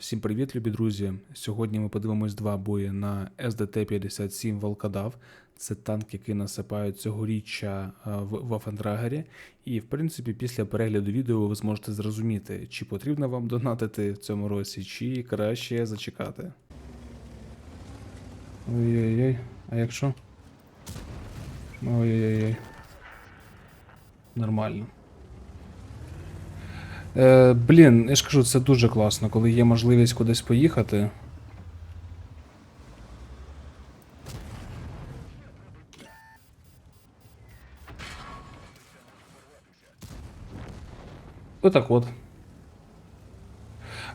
Всім привіт, любі друзі! Сьогодні ми подивимось два бої на СДТ-57 Волкодав. Це танк, який насипають цьогоріччя в Вафендрагері. І, в принципі, після перегляду відео ви зможете зрозуміти, чи потрібно вам донатити в цьому році, чи краще зачекати. Ой-ой-ой, а якщо? Ой-ой-ой. Нормально. Е, блін, я ж кажу, це дуже класно, коли є можливість кудись поїхати. Отак от.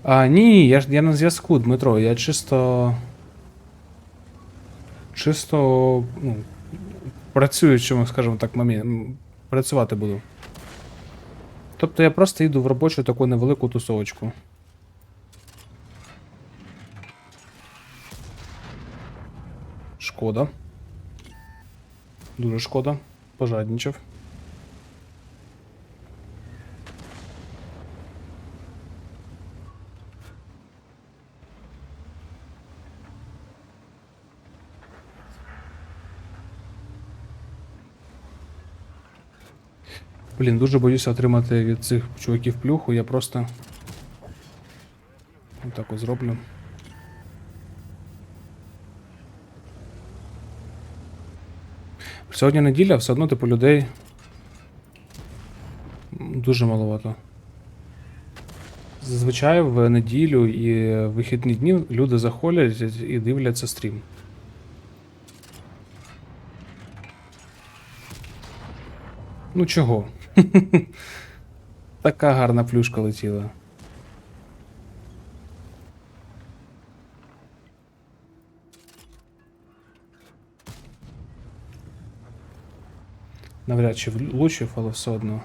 А, ні, я ж я на зв'язку, Дмитро, я чисто. Чисто. Ну, працюючому, скажімо так, момент. Працювати буду. Тобто я просто йду в робочу таку невелику тусовочку. Шкода. Дуже шкода. Пожадничав. Блін, дуже боюся отримати від цих чуваків плюху, я просто. Отак от зроблю. Сьогодні неділя, все одно, типу, людей. Дуже маловато. Зазвичай в неділю і вихідні дні люди заходять і дивляться стрім. Ну чого? Така гарна плюшка летіла. Навряд чи влучив, але все одно.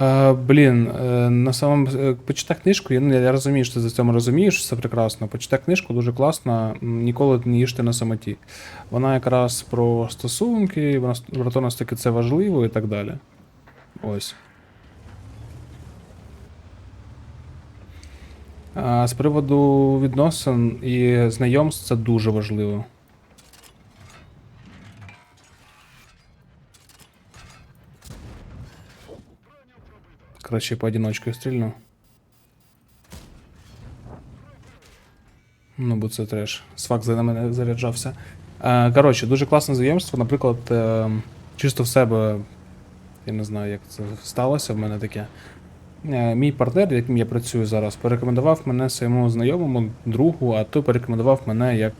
Е, блін, е, на самом е, почитай книжку, я, ну, я розумію, що ти за цьому розумієш, що це прекрасно. Почитай книжку дуже класно, ніколи не їжте на самоті. Вона якраз про стосунки, вона про те, наскільки це важливо і так далі. Ось. З приводу відносин і знайомств це дуже важливо. Краще поодиночку стрільну. Ну, бо це треш. Свак за мене заряджався. Е, коротше, дуже класне знайомство. Наприклад, е, чисто в себе, я не знаю, як це сталося в мене таке. Е, мій партнер, яким я працюю зараз, порекомендував мене своєму знайомому другу, а той порекомендував мене як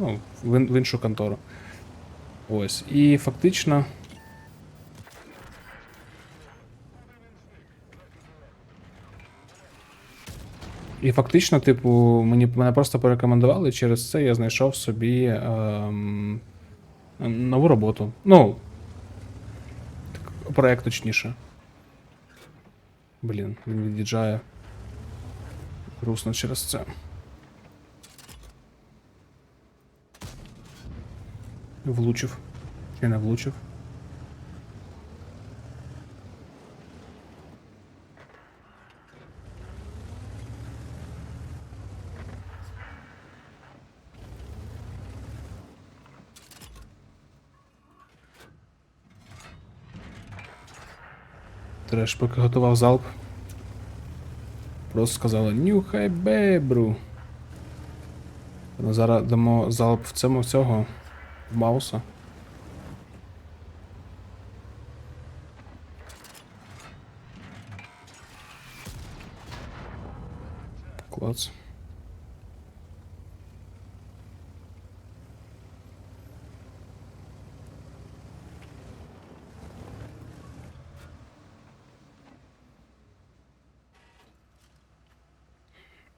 ну, в іншу контору. Ось. І фактично. І фактично, типу, мені мене просто порекомендували, через це я знайшов собі ем, нову роботу. Ну. Проект точніше. Блін, він від'їжджає. Грустно через це. Влучив. Чи не влучив? Треш, поки готував залп. Просто сказали нюхай бебру. Зараз дамо залп в цьому всього в Мауса.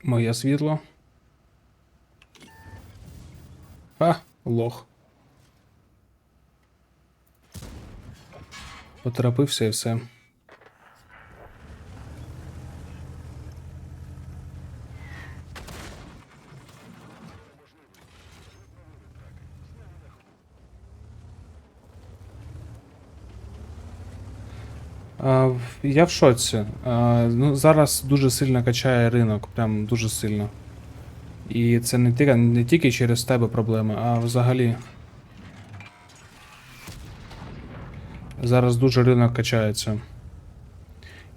Моє світло. А, лох. Поторопився і все. Я в шоці. Ну, зараз дуже сильно качає ринок, прям дуже сильно. І це не тільки, не тільки через тебе проблеми, а взагалі. Зараз дуже ринок качається.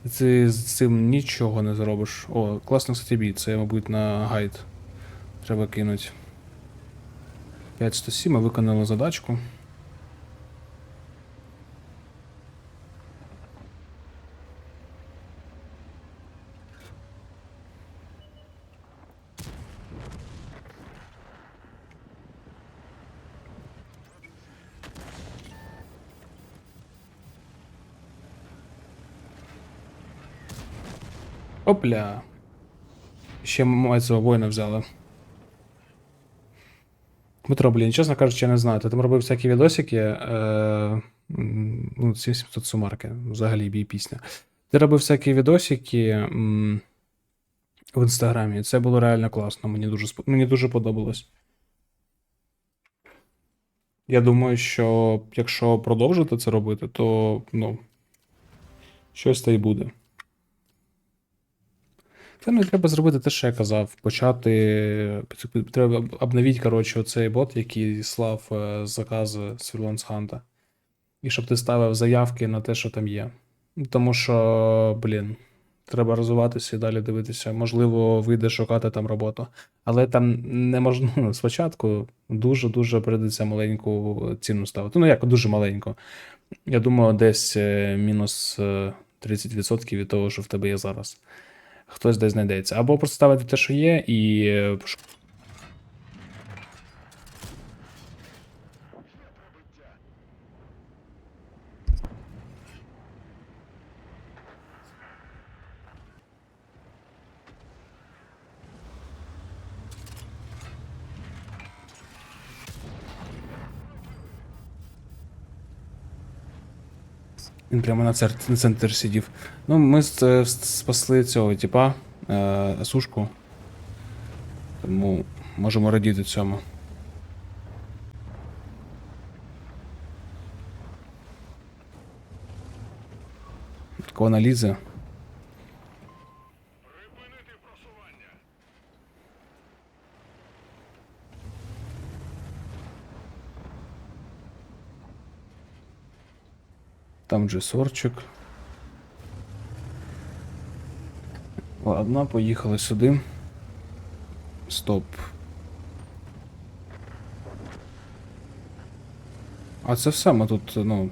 І ти з цим нічого не зробиш. О, класно, кстати, бій. Це, мабуть, на гайд. Треба кинути. 507, ми виконали задачку. Опля. Ще ми цього воїна взяли. Дмитро, блін, чесно кажучи, я не знаю. Ти там робив всякі відосики. Е, ну, 700 сумарки, взагалі бій пісня. Ти робив всякі відосики в інстаграмі. Це було реально класно. Мені дуже, мені дуже подобалось. Я думаю, що якщо продовжити це робити, то ну, щось та й буде. Не треба зробити те, що я казав. Почати. Треба обновити, коротше, оцей бот, який слав е, закази з Freelance І щоб ти ставив заявки на те, що там є. Тому що, блін, треба розвиватися і далі дивитися. Можливо, вийде шукати там роботу. Але там не можна ну, спочатку дуже-дуже прийдеться маленьку ціну ставити. Ну, як дуже маленьку. Я думаю, десь е, мінус е, 30% від того, що в тебе є зараз хтось десь знайдеться. Або просто ставити те, що є, і. Він прямо на, цер- на центр сидів. Ну, ми е, спасли цього, типа, е, сушку. Тому можемо радіти цьому. Так вона лізе. Там же сорчик. Ладно, поїхали сюди. Стоп. А це все ми тут, ну.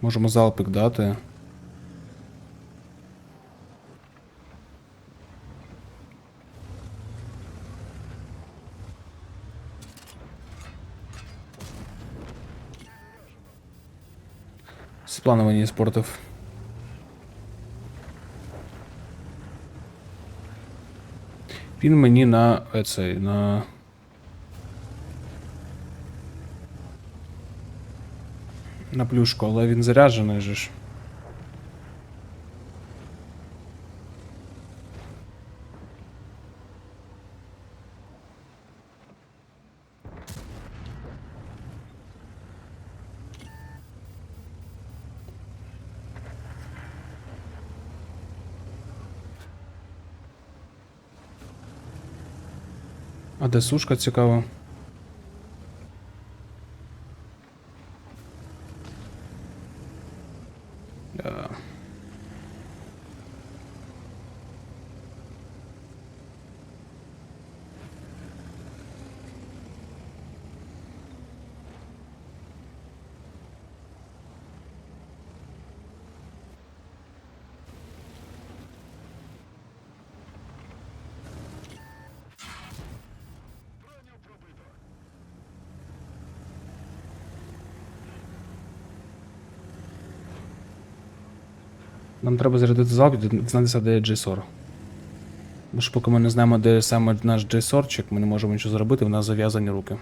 Можемо залпик дати. Світлана мені спортив. Він мені на е, цей, на. На плюшку, але він заряджений же ж. А де сушка цікаво? Нам треба зарядити залп і дізнатися, де JSOR. Бо ж поки ми не знаємо, де саме наш JSOR-чик, ми не можемо нічого зробити, в нас зав'язані руки.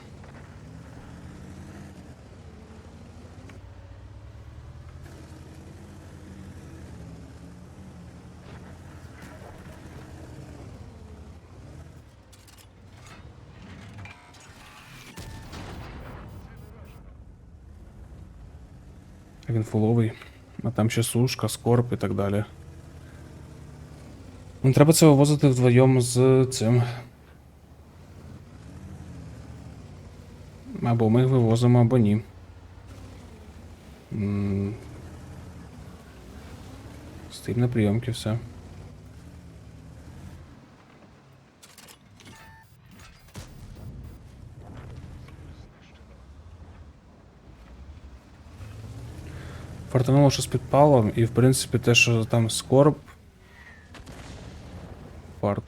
Він фуловий. А там ще сушка, скорб і так далі. Ну, треба це вивозити вдвоєм з цим. Або ми вивозимо, або ні. М. На прийомки, все. Фартануло, щось під підпалом, і в принципі те, що там скорб. Фарт.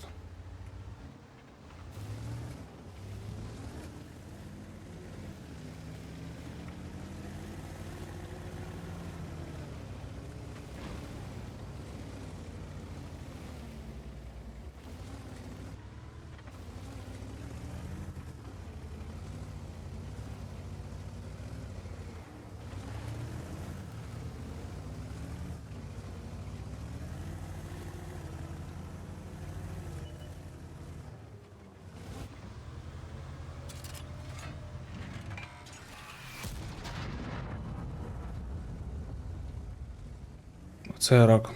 Це рак.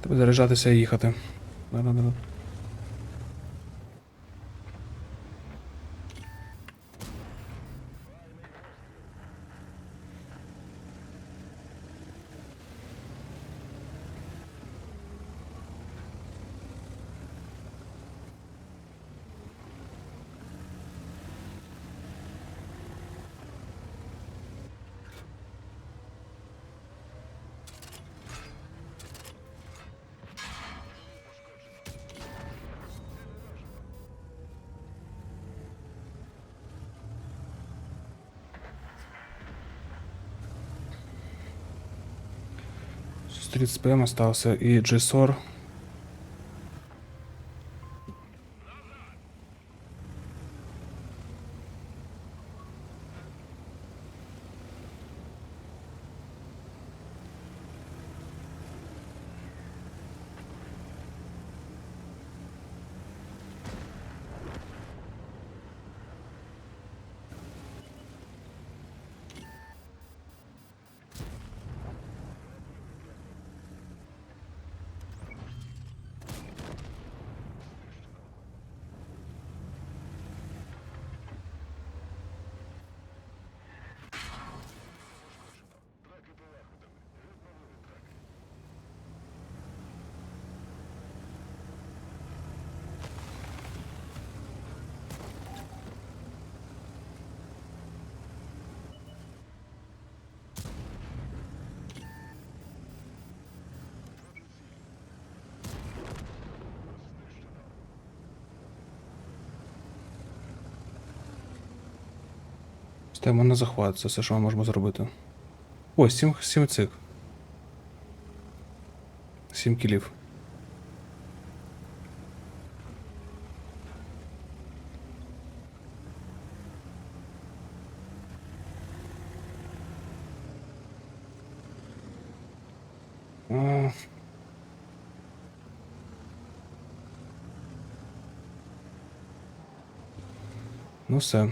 Треба заряджатися і їхати. Да-да-да. Стріт СПМ остался і GSOR. Стоїмо на захват, це все, що ми можемо зробити. О, сім, сім цих. Сім кілів. Ну все.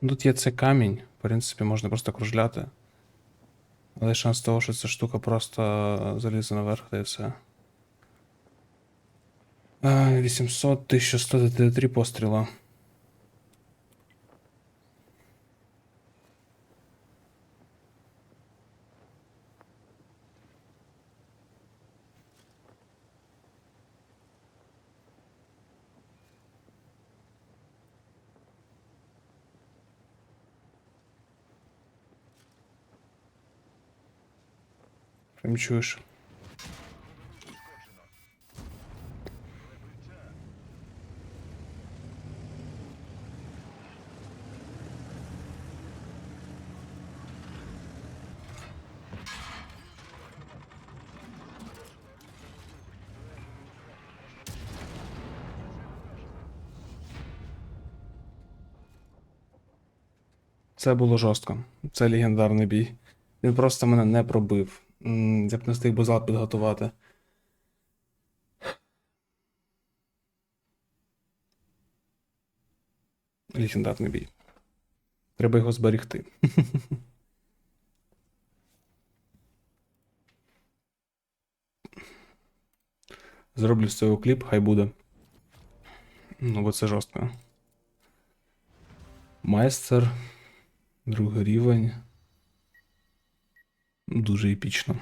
Тут є цей камінь, в принципі, можна просто кружляти. Але шанс того, що ця штука просто залізе наверх, та і все. 800, 1193 постріла. Прям чуєш. Це було жорстко. Це легендарний бій. Він просто мене не пробив. Я б не встиг би зал підготувати. Легендарний бій. Треба його зберігти. Зроблю з цього кліп, хай буде. Ну, бо це жорстко. Майстер. Другий рівень. Дуже епічно.